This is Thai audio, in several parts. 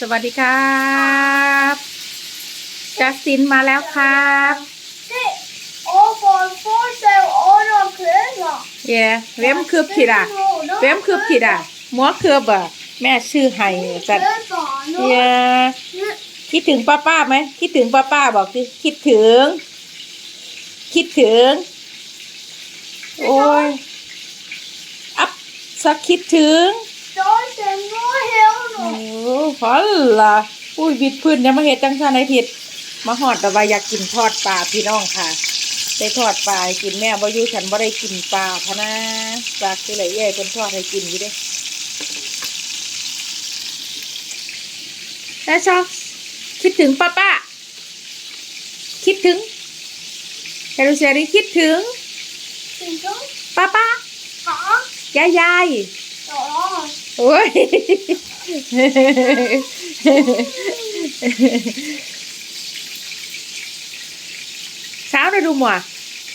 สวัสดีครับจัสตินมาแล้วครับ Det och var får sig och de kläder. เย่เวมคืบขีดาเวมคืบขีดาหมัวคืบอะแม่ชื่อไห้จัดเย่คิดถึงป้าป้าไหมคิดถึงป้าป้าบอกสิคิดถึง คิดถึง โอ้ยอัพสักคิดถึง Då ser nog helt โอ้พอล่ะอุ้ยบิดพื้นยังมาเฮ็ดจังซั่นไอ้ผิด มาหอดแต่ว่าอยากกินทอดปลาพี่น้องค่ะได้ทอดปลาให้กินแม่บ่อยู่ฉันบ่ได้กินปลาพะนะปลาคือไหลใหญ่เพิ่นทอดให้กินอยู่เด้ แล้วชอบคิดถึงป้าป้าคิดถึงแครูเซรีคิดถึง Inte? ป้าป้า Ja. ยายยาย Ja. โอ้ยเช้าได้ดูหมว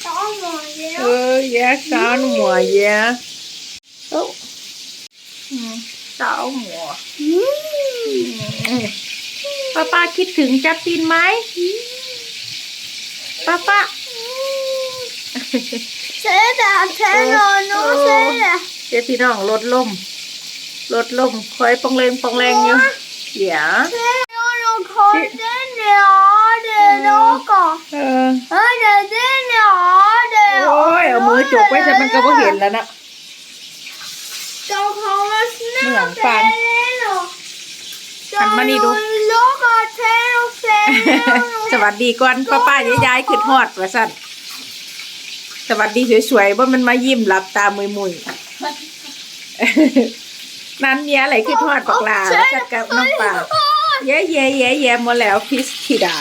Ja, men เอ det อแย่เช้าหมัวแย่โอ้อืมเช้าหมัวป้าป้าคิดถึงจัสตินไหมป้าป้า Säg det, tänder nu, säg det. เดี๋ยวพี่น้องลดลม ลดลมคอยปองเลงปองแรงอยู่เดี๋ยว Säg nu, kom den, ja, det är något. เออ Ja, det är den, ja, det är โอ้ยเอามือจกไว้แต่มันก็บ่เห็นแล้วนะ De kommer Ja, snart, fan. Elino. Kan man i då? loggar till och säger สวัสดีก่อนป้าป้ายายๆขึ้นฮอดว่าสั่นสวัสดีสวยๆว่ามันมายิ้มหลับตามุยมุยๆ นั้นเมียอะไรขึ้นฮอดปากลาแล้วจัดกับน้องป่าแย่แย่แย่แย่หมาแล้วพิสธิดา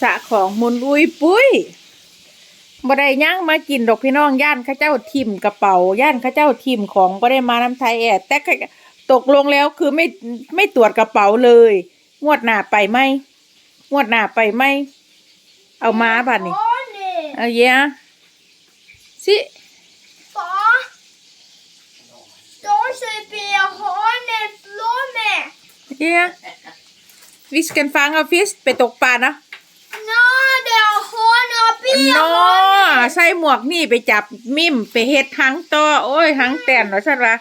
สะของมุนอุยปุ้ยบ่ได้ย่างมากินดอกพี่น้องย่านเข้าเจ้าทิมกระเป๋าย่านเข้าเจ้าทิมของบ่ได้มาน้ำไทยแอดแต่ก็ตกลงแล้วคือไม่ไม่ตรวจกระเป๋าเลย งวดหน้าไปไหมงวดหน้าไปไหมเอามาบัดนี้ Honey, เอาเย้สิ Då säger Pia honey blomme. เย้วิสกันฟังเอาฟิสไปตกปลาเนาะ Nå, det är honey och Pia นอ honey. ใส่หมวกนี่ไปจับมิมไปเฮ็ดหังต่อโอ้ยหังแตนเนาะใช่ปะ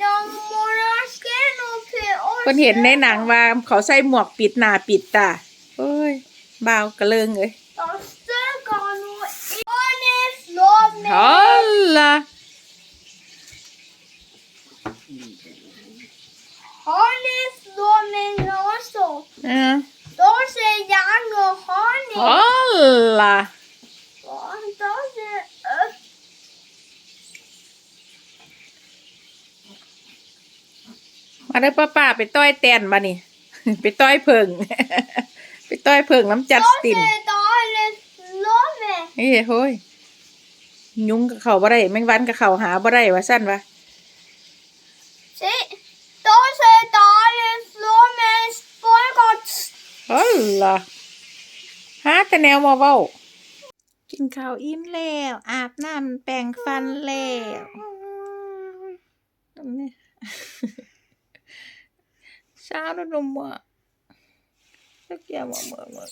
De morgonska nog Pia เพิ่นเห็นในหนังว่าเขาใส่หมวกปิดหน้าปิดตาโอ้ยบ่าวกระเลิงเลย De honey. ฮัลล่ะ Och Då säger upp. มาได้อป้าป้าไปต้อยแตนมานี่ ไปต้อยเพิง ไปต้อยเพิงน้ำจัด Då สติน säger Dale blomme. เฮ้ยโฮ้ยยุงกับเขาบ่ได้แมงวันกับเขาหาบ่ได้ว่าสั้นวะ Se. อ๋อล่ะหาแต่แนวมาเว้า กินข้าวอิ่มแล้ว อาบน้ำแปรงฟันแล้วตรงนี้เช้าแล้วนมอะสักอย่างมาเมื่อเมื่อ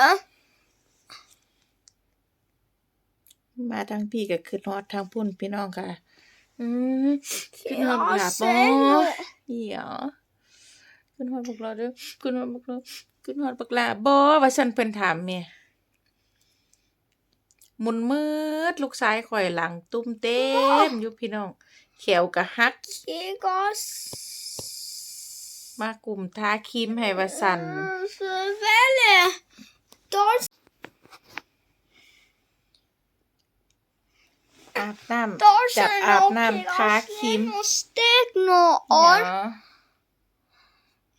Äh. มาทางพี่ก็ขึ้นฮอดทางพุ่นพี่น้องค่ะ อืมขึ้นฮอด Ja, หลับ säg อ๋อ nu. เหี่ยว ขึ้นฮอดบักลาเด้อขึ้นฮอดบักลาขึ้นฮอดบักลาบ่ว่าฉันเพิ่นถามแม่หมุนมืดลูกชายข่อยหลังตุ้มเต็มอยู่พี่น้องแขวก็หัก Kikos. มากลุ่มทาครีมให้ว่าสั่น Mm, Så väldigt. Då อาบน้ då ำจับ säger อาบ nog น้ำทาครีม Och stek nå เดี๋ยว or.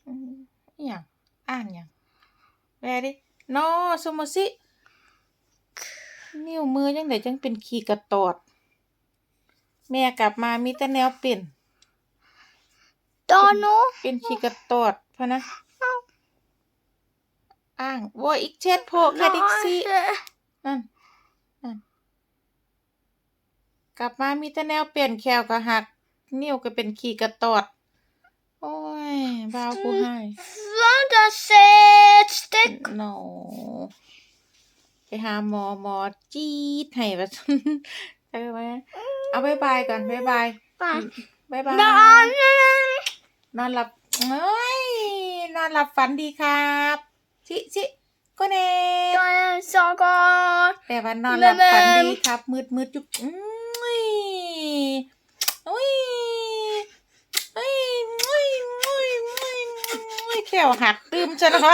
อืมอหย่างอ่านอย่าง แวดินอสมสินิ้วมือจังไดจังเป็นขีกระตอด แม่กลับมามีแต่แนวเป็น Då nu. เป็นขีกระตอดพะนะอ้างว่าอีกเช็ดโพกแค่ดิกซี่ Kanske. นั่นนั่นกลับมามีแต่แนวเปลี่ยนแควก็หัก นิ้วก็เป็นขี้กระตอด โอ้ยบ้าวกูให้ Vänta, sätt stick. โนไปหาหมอหมอจี๊ดให้แบบไปไหมเอาบายบายก่อนบายบายบายบายนอนหลับเอ้ยนอนหลับฝันดีครับชิชิก็เน่ Jag är en saga. แต่ว่านอนหลับฝันดีครับ มืดมืดจุ๊บอุ้ยอุ้ยอุ้ยอุ้ยอุ้ยอุ้ยอุ้ยแข วหักตืมฉันเหรอ